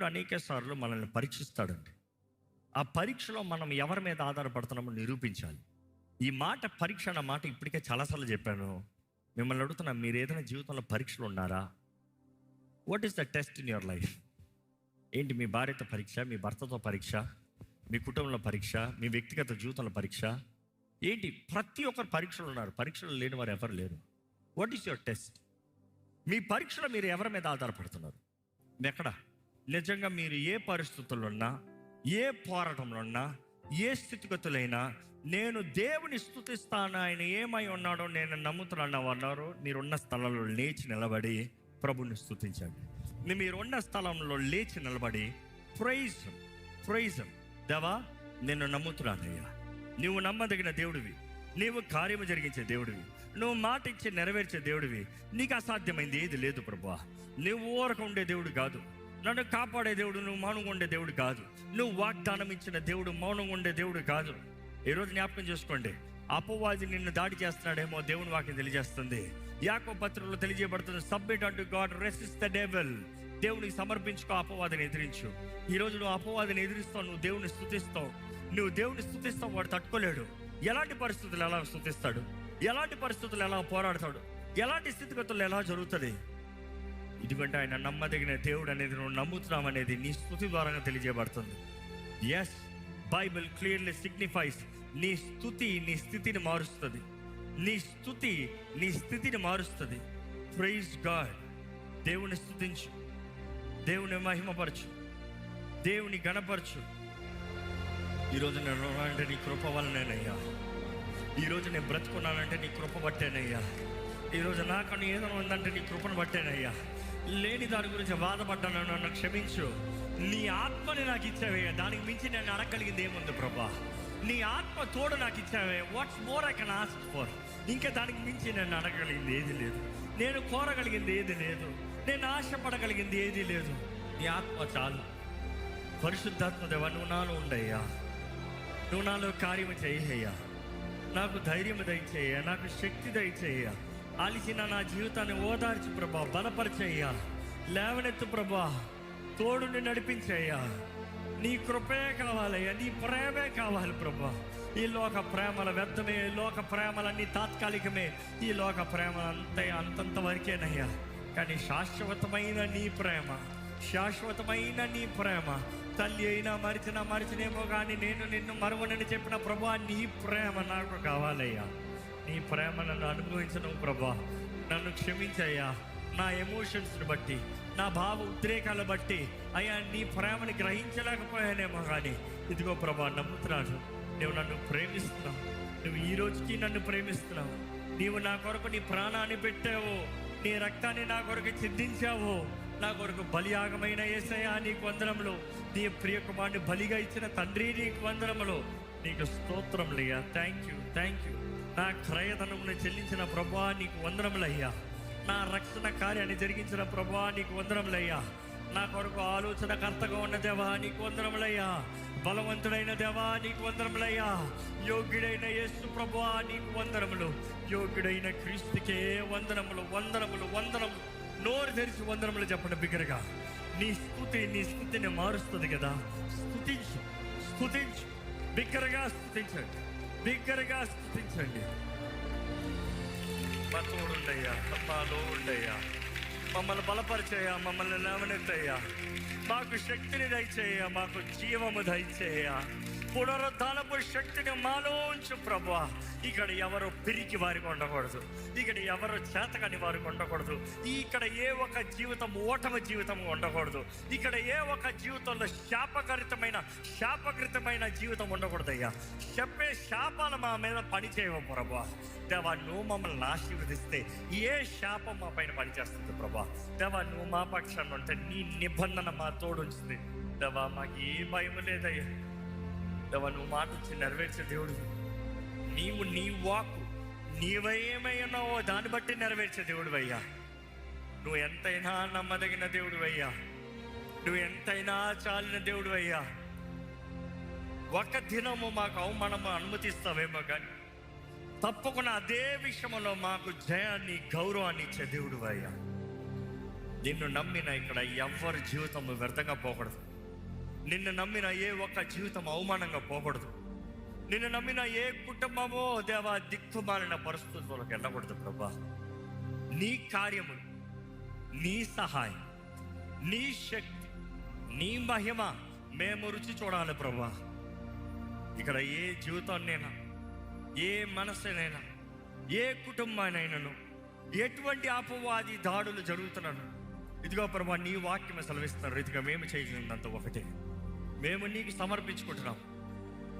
దేవుడు అనేక సార్లు మనల్ని పరీక్షిస్తాడండి. ఆ పరీక్షలో మనం ఎవరి మీద ఆధారపడుతున్నామో నిరూపించాలి. ఈ మాట పరీక్ష అన్న మాట ఇప్పటికే చాలాసార్లు చెప్పాను. మిమ్మల్ని అడుగుతున్నా మీరు ఏదైనా జీవితంలో పరీక్షలు ఉన్నారా? What is the test in your life ఏంటి మీ భార్యతో పరీక్ష మీ భర్తతో పరీక్ష మీ కుటుంబంలో పరీక్ష మీ వ్యక్తిగత జీవితంలో పరీక్ష? ఏంటి? ప్రతి ఒక్కరు పరీక్షలు ఉన్నారు. పరీక్షలు లేని వారు ఎవరు లేరు. వాట్ ఈస్ యువర్ టెస్ట్ మీ పరీక్షలో మీరు ఎవరి మీద ఆధారపడుతున్నారు? ఎక్కడ? నిజంగా మీరు ఏ పరిస్థితుల్లో ఉన్నా ఏ పోరాటంలో ఉన్నా ఏ స్థితిగతులైనా నేను దేవుని స్థుతిస్తాను ఆయన ఏమై ఉన్నాడో నేను నమ్ముతున్నాను అన్నారు మీరున్న స్థలంలో లేచి నిలబడి ప్రభుని స్థుతించండి. మీరున్న స్థలంలో లేచి నిలబడి ప్రైజ్ ప్రైజ్. దేవా నేను నమ్ముతున్నానయ్యా. నువ్వు నమ్మదగిన దేవుడివి. నీవు కార్యము జరిగించే దేవుడివి. నువ్వు మాట ఇచ్చి నెరవేర్చే దేవుడివి. నీకు అసాధ్యమైంది ఏది లేదు ప్రభా నువ్వు ఊరక ఉండే దేవుడు కాదు. నన్ను కాపాడే దేవుడు నువ్వు మౌనంగా ఉండే దేవుడు కాదు. నువ్వు వాగ్దానం ఇచ్చిన దేవుడు మౌనంగా ఉండే దేవుడు కాదు. ఈరోజు జ్ఞాపకం చేసుకోండి. అపవాది నిన్ను దాడి చేస్తున్నాడేమో దేవుని వాక్యం తెలియజేస్తుంది. యాకో పత్రంలో తెలియజేయబడుతుంది సబ్మిట్ అంటూ గాడ్ రెసిస్ ద డెవల్ దేవునికి సమర్పించుకో అపవాదిని ఎదిరించు. ఈ రోజు నువ్వు అపవాదిని ఎదిరిస్తావు నువ్వు దేవుని స్థుతిస్తావు. నువ్వు దేవుని స్థుతిస్తావు వాడు తట్టుకోలేడు. ఎలాంటి పరిస్థితులు ఎలా స్థుతిస్తాడు? ఎలాంటి పరిస్థితులు ఎలా పోరాడతాడు? ఎలాంటి స్థితిగతులు ఎలా జరుగుతుంది? ఇటువంటి ఆయన నమ్మదగిన దేవుడు అనేది నువ్వు నమ్ముతున్నావు అనేది నీ స్థుతి ద్వారా తెలియజేయబడుతుంది. ఎస్ బైబిల్ క్లియర్లీ సిగ్నిఫైస్ నీ స్థుతి నీ స్థితిని మారుస్తుంది. నీ స్థుతి నీ స్థితిని మారుస్తుంది. ప్రైజ్ గాడ్ దేవుని స్థుతించు. దేవుని మహిమపరచు. దేవుని గణపరచు ఈరోజు నేను అంటే నీ కృప వలనేనయ్యా ఈరోజు నేను బ్రతుకున్నానంటే నీ కృప బట్టేనయ్యా. ఈరోజు నాకన్నా ఏదైనా ఉందంటే నీ కృపను బట్టేనయ్యా. లేని దాని గురించి బాధపడ్డాను నన్ను క్షమించు. నీ ఆత్మని నాకు ఇచ్చావయ్యా దానికి మించి నేను అడగలిగింది ఏముంది ప్రభా? నీ ఆత్మ తోడు నాకు ఇచ్చావే what's more I can ask for ఇంకా దానికి మించి నేను అడగలిగింది ఏది లేదు. నేను కోరగలిగింది ఏది లేదు. నేను ఆశపడగలిగింది ఏది లేదు. నీ ఆత్మ చాలు. పరిశుద్ధాత్మ దేవ నువ్వు నాలో ఉండయ్యా. నువ్వు నాలో కార్యము చేయ్యా నాకు ధైర్యం దయచేయ నాకు శక్తి దయచేయ్యా. అలిసిన నా జీవితాన్ని ఓదార్చి ప్రభా బలపరిచయ్యా. లేవనెత్తు ప్రభా తోడుని నడిపించయ్యా. నీ కృపే కావాలయ్యా నీ ప్రేమే కావాలి ప్రభా. ఈ లోక ప్రేమల వ్యర్థమే ఈ లోక ప్రేమలన్నీ తాత్కాలికమే ఈ లోక ప్రేమ అంతే అంతంత వరకేనయ్యా కానీ శాశ్వతమైన నీ ప్రేమ శాశ్వతమైన నీ ప్రేమ తల్లి అయినా మరిచినా మరిచినేమో కానీ నేను నిన్ను మరువనని చెప్పిన ప్రభు నీ ప్రేమ నాకు కావాలయ్యా. నీ ప్రేమ నన్ను అనుభవించను ప్రభా. నన్ను క్షమించయ్యా. నా ఎమోషన్స్ని బట్టి నా భావ ఉద్రేకాల బట్టి అయ్యా నీ ప్రేమని గ్రహించలేకపోయానేమో కానీ ఇదిగో ప్రభా నమ్ముతున్నాను. నువ్వు నన్ను ప్రేమిస్తున్నావు. నువ్వు ఈ రోజుకి నన్ను ప్రేమిస్తున్నావు. నీవు నా కొరకు నీ ప్రాణాన్ని పెట్టావు. నీ రక్తాన్ని నా కొరకు చిందించావు. నా కొరకు బలియాగమైన ఏసయ్యా నీకు వందనములు. నీ ప్రియ కుమారుని బలిగా ఇచ్చిన తండ్రి నీకు వందనములు. నీకు స్తోత్రములయ్యా థ్యాంక్ యూ థ్యాంక్ యూ నా క్రయధనమును చెల్లించిన ప్రభా నీకు వందరములయ్యా నా రక్షణ కార్యాన్ని జరిగించిన ప్రభా నీకు వందరములయ్యా నా కొరకు ఆలోచనకర్తగా ఉన్న దేవా నీకు వందరములయ్యా బలవంతుడైన దేవా నీకు వందరములయ్యా యోగ్యుడైన యేసు ప్రభా నీకు వందరములు యోగ్యుడైన క్రీస్తుకే వందనములు వందనములు వందనములు. నోరు తెరిచి వందనములు చెప్పండి బిగ్గరగా. నీ స్థుతి నీ స్థితిని మారుస్తుంది కదా. స్థుతించు స్థుతించు. బిగ్గరగా స్థుతించండి బిగ్గరగా స్థుతించండి మా తోడుండయ్యా మాలో ఉండయ్యా మమ్మల్ని బలపరిచేయ మమ్మల్ని లేవనెత్తయ్యా. మాకు శక్తిని దయచేయ మాకు జీవము దయచేయ పునరుద్ధానపు శక్తిని మాలో ఉంచు ప్రభా ఇక్కడ ఎవరు పిరికి వారికి ఉండకూడదు. ఇక్కడ ఎవరు చేతకని వారికి ఉండకూడదు. ఇక్కడ ఏ ఒక్క జీవితం ఓటమి జీవితం ఉండకూడదు. ఇక్కడ ఏ ఒక్క జీవితంలో శాపకరితమైన శాపకృతమైన జీవితం ఉండకూడదయ్యా. చెప్పే శాపాలు మా మీద పని చేయవు ప్రభా దేవా నువ్వు మమ్మల్ని ఆశీర్వదిస్తే ఏ శాపం మా పైన పనిచేస్తుంది ప్రభా దేవా నువ్వు మా పక్షాన్ని ఉంటే నీ నిబంధన మా తోడుంచుంది దేవా మాకు ఏ భయం లేదయ్యా. దేవా నువ్వు మాట ఇచ్చి నెరవేర్చే దేవుడు నీవు నీ వాకు నీవేమై ఉన్నావో దాన్ని బట్టి నెరవేర్చే దేవుడు అయ్యా. నువ్వు ఎంతైనా నమ్మదగిన దేవుడు అయ్యా. నువ్వు ఎంతైనా చాలిన దేవుడు అయ్యా. ఒక దినము మాకు అవమానము అనుమతిస్తావేమో కానీ తప్పకుండా అదే విషయంలో మాకు జయాన్ని గౌరవాన్ని ఇచ్చే దేవుడు అయ్యా. నిన్ను నమ్మిన ఇక్కడ ఎవరి జీవితం వ్యర్థంగా పోకూడదు. నిన్ను నమ్మిన ఏ ఒక్క జీవితం అవమానంగా పోకూడదు. నిన్ను నమ్మిన ఏ కుటుంబమో దేవా దిక్కుమాలిన పరిస్థితులకు వెళ్ళకూడదు ప్రభా. నీ కార్యము నీ సహాయం నీ శక్తి నీ మహిమ మేము రుచి చూడాలి ప్రభా. ఇక్కడ ఏ జీవితాన్నైనా ఏ మనసునైనా ఏ కుటుంబానైనాను ఎటువంటి అపవాది దాడులు జరుగుతున్నాను ఇదిగో ప్రభా నీ వాక్యం సెలవిస్తున్నారు రీతిగా మేము చేయగలిగినంత ఒకటే. మేము నీకు సమర్పించుకుంటున్నాం.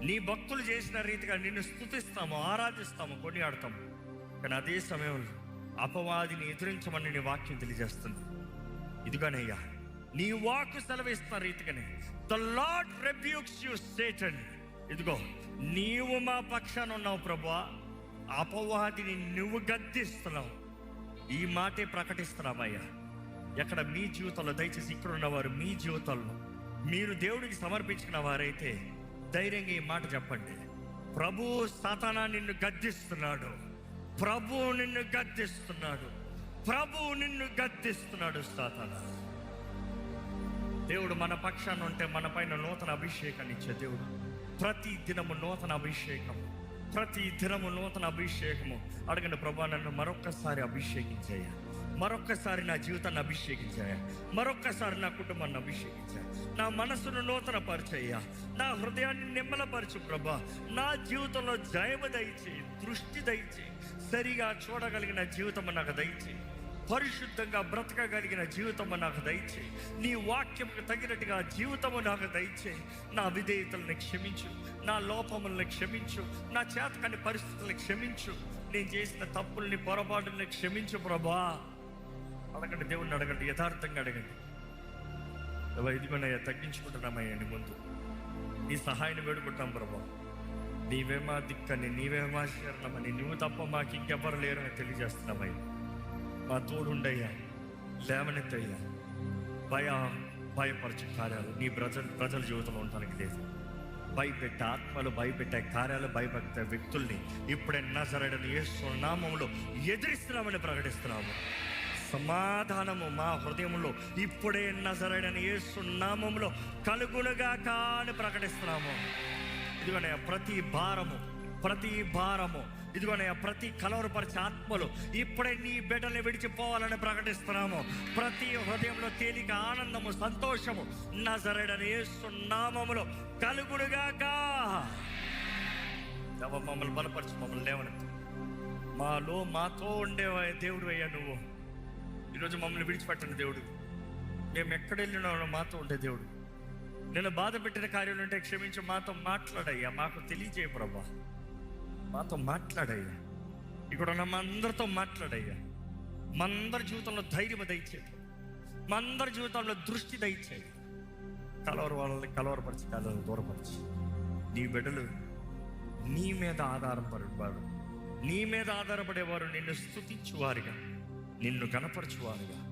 నీ భక్తులు చేసిన రీతిగా నిన్ను స్తుతిస్తాము ఆరాధిస్తాము కొనియాడతాము. కానీ అదే సమయంలో అపవాదిని ఎదిరించమని నీ వాక్యం తెలియజేస్తుంది. ఇదిగోనయ్యా నీ వాక్ సెలవిస్తున్న రీతిగానే the lord rebukes you Satan ఇదిగో నీవు మా పక్షాన ఉన్నావు ప్రభా అపవాదిని నువ్వు గద్దిస్తున్నావు. ఈ మాటే ప్రకటిస్తున్నామయ్యా. ఎక్కడ మీ జీవితంలో దయచేసి ఇక్కడ ఉన్నవారు మీ జీవితంలో మీరు దేవుడికి సమర్పించుకున్న వారైతే ధైర్యంగా ఈ మాట చెప్పండి. ప్రభు సతనా నిన్ను గద్దిస్తున్నాడు. ప్రభు నిన్ను గద్దిస్తున్నాడు. ప్రభు నిన్ను గద్దిస్తున్నాడు సాతానా. దేవుడు మన పక్షాన్ని ఉంటే మన పైన నూతన అభిషేకాన్ని ఇచ్చే దేవుడు. ప్రతి దినము నూతన అభిషేకం ప్రతి దినము నూతన అభిషేకము. అడగండి ప్రభా నన్ను మరొక్కసారి అభిషేకించాయ మరొక్కసారి నా జీవితాన్ని అభిషేకించాయ మరొక్కసారి నా కుటుంబాన్ని అభిషేకించాయ నా మనసును నూతన పరిచయ్యా నా హృదయాన్ని నిమ్మలపరచు ప్రభా. నా జీవితంలో జయము దయచేయి దృష్టి దయచేయి. సరిగా చూడగలిగిన జీవితం నాకు దయచేయి. పరిశుద్ధంగా బ్రతకగలిగిన జీవితము నాకు దయచేయి. నీ వాక్యంకు తగినట్టుగా జీవితము నాకు దయచేయి. నా విధేయతలను క్షమించు నా లోపములను క్షమించు నా చేతకాని పరిస్థితులను క్షమించు. నేను చేసిన తప్పుల్ని పొరపాటుల్ని క్షమించు ప్రభా. అడగండి దేవుణ్ణి అడగండి యథార్థంగా అడగండి. ఇదిగోనయ్యా తగ్గించుకుంటున్నామయ్యా నీ ముందు. నీ సహాయాన్ని వేడుకుంటాం ప్రభా. నీవేమా దిక్కని నీవేమా శరణమని నువ్వు తప్ప మాకు ఇంకెవ్వరు లేరని తెలియజేస్తున్నామయ్యా మా తోడుండయ్యా లేవనెత్తయ్యా. భయ భయపరిచే కార్యాలు నీ ప్రజల ప్రజల జీవితంలో ఉండడానికి లేదు. భయపెట్టే ఆత్మలు భయపెట్టే కార్యాలు భయపెట్టే వ్యక్తుల్ని ఇప్పుడే నజరడని ఏ సున్నామంలో ఎదిరిస్తున్నామని ప్రకటిస్తున్నాము. సమాధానము మా హృదయంలో ఇప్పుడే నజరడని యేసు నామంలో కలుగునుగా కాని ప్రకటిస్తున్నాము. ఇదిగోనయ్యా ప్రతి భారము ప్రతి భారము ఇదిగోనయ్యా ప్రతి కలవరపరిచే ఆత్మలు ఇప్పుడే నీ బిడ్డల్ని విడిచిపోవాలని ప్రకటిస్తున్నాము. ప్రతి హృదయంలో తేలిక ఆనందము సంతోషము నజరడని యేసు నామములో కలుగుడుగాక మమ్మల్ని బలపరచు మమ్మల్ని లేవనెత్తు. మాలో మాతో ఉండేవా దేవుడు అయ్యా నువ్వు. ఈరోజు మమ్మల్ని విడిచిపెట్టండి దేవుడు. మేము ఎక్కడ వెళ్ళినా మాతో ఉండే దేవుడు. నేను బాధ పెట్టిన కార్యాలు ఉంటే క్షమించి మాతో మాట్లాడయ్యా. మాకు తెలియజేయ ప్రభా. మాతో మాట్లాడయ్యా. ఇక్కడ ఉన్న మా అందరితో మాట్లాడయ్యా. మా అందరి జీవితంలో ధైర్యం దయచేది మా అందరి జీవితంలో దృష్టి దయచేది కలవర వాళ్ళని కలవరపరిచి కలవరు దూరపరిచి. నీ బిడ్డలు నీ మీద ఆధారపడేవారు. నీ మీద ఆధారపడేవారు. నిన్ను స్థుతించువారుగా నిన్ను కనపరచువారుగా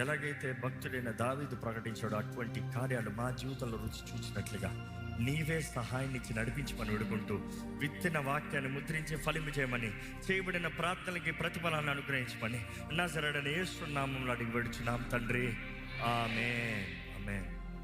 ఎలాగైతే భక్తుడైన దావీదు ప్రకటించాడో అటువంటి కార్యాలు మా జీవితంలో రుచి చూసినట్లుగా నీవే సహాయాన్నిచ్చి నడిపించమని వేడుకుంటూ విత్తిన వాక్యాన్ని ముద్రించి ఫలింపు చేయమని చేయబడిన ప్రార్థనలకి ప్రతిఫలాన్ని అనుగ్రహించమని. నా సరడని ఏసునామంలో అడిగి వెడుచున్నాం తండ్రి. ఆమె ఆమె